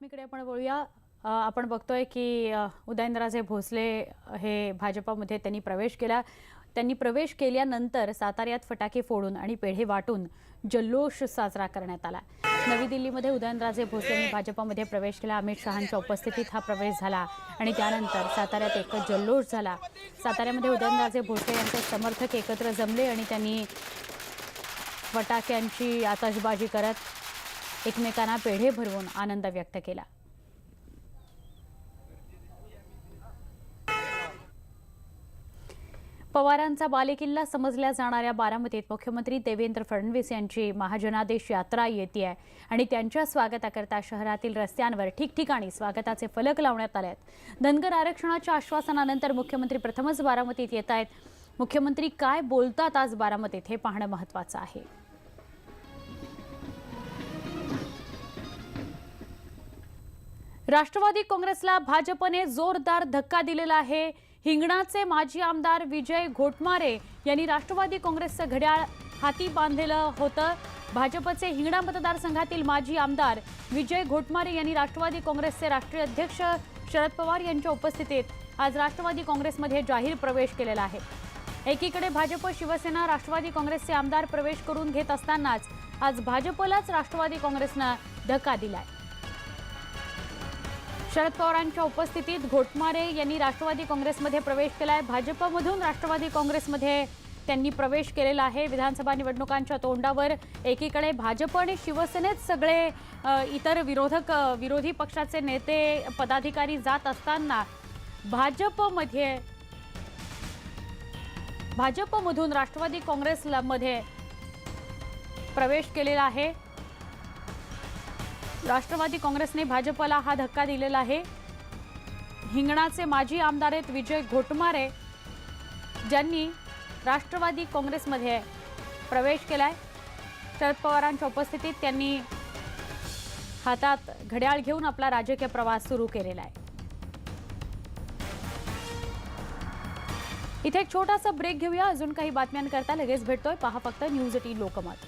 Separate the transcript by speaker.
Speaker 1: बातमीकडे आपण बोलूया आपण बघतोय की उदयनराजे भोसले हे भाजपामध्ये त्यांनी प्रवेश केला. त्यांनी प्रवेश केल्यानंतर साताऱ्यात फटाके फोडून आणि पेढे वाटून जल्लोष साजरा करण्यात आला. नवी दिल्लीमध्ये उदयनराजे भोसले यांनी भाजपामध्ये प्रवेश केला. अमित शहांच्या उपस्थितीत हा प्रवेश झाला आणि त्यानंतर साताऱ्यात एक जल्लोष झाला. साताऱ्यामध्ये उदयनराजे भोसले यांचे समर्थक एकत्र जमले आणि त्यांनी फटाक्यांची आतषबाजी करत एकमेकांना पेढे भरवून आनंद व्यक्त केला. पवारांचा बालेकिल्ला समजल्या जाणाऱ्या बारामतीत मुख्यमंत्री देवेंद्र फडणवीस यांची महाजनादेश यात्रा येते आहे आणि त्यांच्या स्वागताकरता शहरातील रस्त्यांवर ठिकठिकाणी स्वागताचे फलक लावण्यात आले आहेत धनगर आरक्षणाच्या आश्वासनानंतर मुख्यमंत्री प्रथमच बारामतीत येत आहेत मुख्यमंत्री काय बोलतात आज बारामतीत हे पाहणं महत्त्वाचं आहे. राष्ट्रवादी काँग्रेसला भाजपने जोरदार धक्का दिलेला आहे. हिंगणाचे माजी आमदार विजय घोटमारे यांनी राष्ट्रवादी काँग्रेसचं घड्याळ हाती बांधलेलं होतं. भाजपचे हिंगणा मतदारसंघातील माजी आमदार विजय घोटमारे यांनी राष्ट्रवादी काँग्रेसचे राष्ट्रीय अध्यक्ष शरद पवार यांच्या उपस्थितीत आज राष्ट्रवादी काँग्रेसमध्ये जाहीर प्रवेश केलेला आहे. एकीकडे भाजप शिवसेना राष्ट्रवादी काँग्रेसचे आमदार प्रवेश करून घेत असतानाच आज भाजपलाच राष्ट्रवादी काँग्रेसनं धक्का दिलाय. शरद पवारांच्या उपस्थितीत घोटमारे यांनी राष्ट्रवादी काँग्रेसमध्ये प्रवेश केला आहे भाजपमधून राष्ट्रवादी काँग्रेसमध्ये त्यांनी प्रवेश केलेला आहे. विधानसभा निवडणुकांच्या तोंडावर एकीकडे भाजप आणि शिवसेनेत सगळे इतर विरोधक विरोधी पक्षाचे नेते पदाधिकारी जात असताना भाजपमध्ये भाजपमधून राष्ट्रवादी काँग्रेसमध्ये प्रवेश केलेला आहे. राष्ट्रवादी काँग्रेसने भाजपला हा धक्का दिलेला आहे. हिंगणाचे माजी आमदार आहेत विजय घोटमारे. ज्यांनी राष्ट्रवादी काँग्रेसमध्ये प्रवेश केला आहे शरद पवारांच्या उपस्थितीत त्यांनी हातात घड्याळ घेऊन आपला राजकीय प्रवास सुरू केलेला आहे. इथे एक छोटासा ब्रेक घेऊया. अजून काही बातम्यांकरता लगेच भेटतोय. पहा फक्त न्यूज एटीन लोकमत.